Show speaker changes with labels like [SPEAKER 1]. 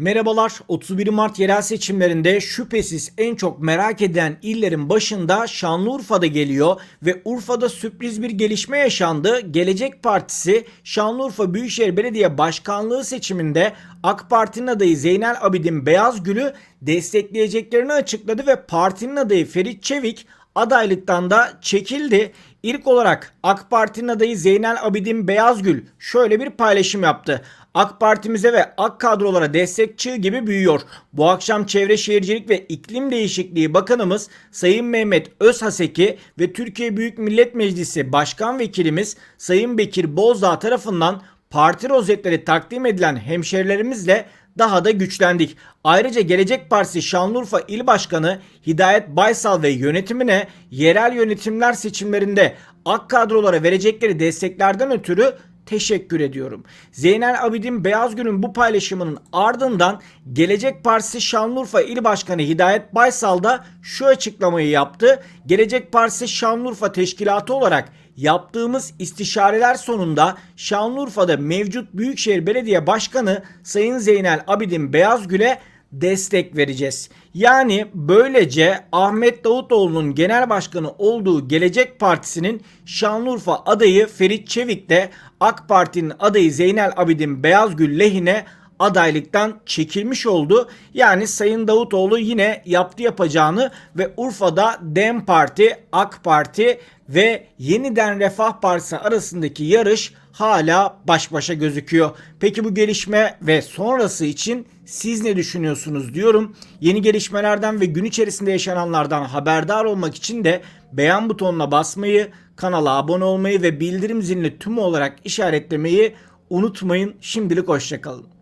[SPEAKER 1] Merhabalar. 31 Mart yerel seçimlerinde şüphesiz en çok merak edilen illerin başında Şanlıurfa'da geliyor ve Urfa'da sürpriz bir gelişme yaşandı. Gelecek Partisi Şanlıurfa Büyükşehir Belediye Başkanlığı seçiminde AK Parti'nin adayı Zeynel Abidin Beyazgül'ü destekleyeceklerini açıkladı ve partinin adayı Ferit Çevik adaylıktan da çekildi. İlk olarak AK Parti'nin adayı Zeynel Abidin Beyazgül şöyle bir paylaşım yaptı. AK Partimize ve AK kadrolara destekçi gibi büyüyor. Bu akşam Çevre Şehircilik ve İklim Değişikliği Bakanımız Sayın Mehmet Özhaseki ve Türkiye Büyük Millet Meclisi Başkan Vekilimiz Sayın Bekir Bozdağ tarafından parti rozetleri takdim edilen hemşerilerimizle daha da güçlendik. Ayrıca Gelecek Partisi Şanlıurfa İl Başkanı Hidayet Baysal ve yönetimine yerel yönetimler seçimlerinde AK kadrolara verecekleri desteklerden ötürü teşekkür ediyorum. Zeynel Abidin Beyazgül'ün bu paylaşımının ardından Gelecek Partisi Şanlıurfa İl Başkanı Hidayet Baysal da şu açıklamayı yaptı. Gelecek Partisi Şanlıurfa Teşkilatı olarak yaptığımız istişareler sonunda Şanlıurfa'da mevcut Büyükşehir Belediye Başkanı Sayın Zeynel Abidin Beyazgül'e destek vereceğiz. Yani böylece Ahmet Davutoğlu'nun genel başkanı olduğu Gelecek Partisi'nin Şanlıurfa adayı Ferit Çevik de AK Parti'nin adayı Zeynel Abidin Beyazgül lehine adaylıktan çekilmiş oldu. Yani Sayın Davutoğlu yine yaptı yapacağını ve Urfa'da DEM Parti, AK Parti ve Yeniden Refah Partisi arasındaki yarış hala baş başa gözüküyor. Peki bu gelişme ve sonrası için siz ne düşünüyorsunuz diyorum. Yeni gelişmelerden ve gün içerisinde yaşananlardan haberdar olmak için de beğen butonuna basmayı, kanala abone olmayı ve bildirim zilini tüm olarak işaretlemeyi unutmayın. Şimdilik hoşçakalın.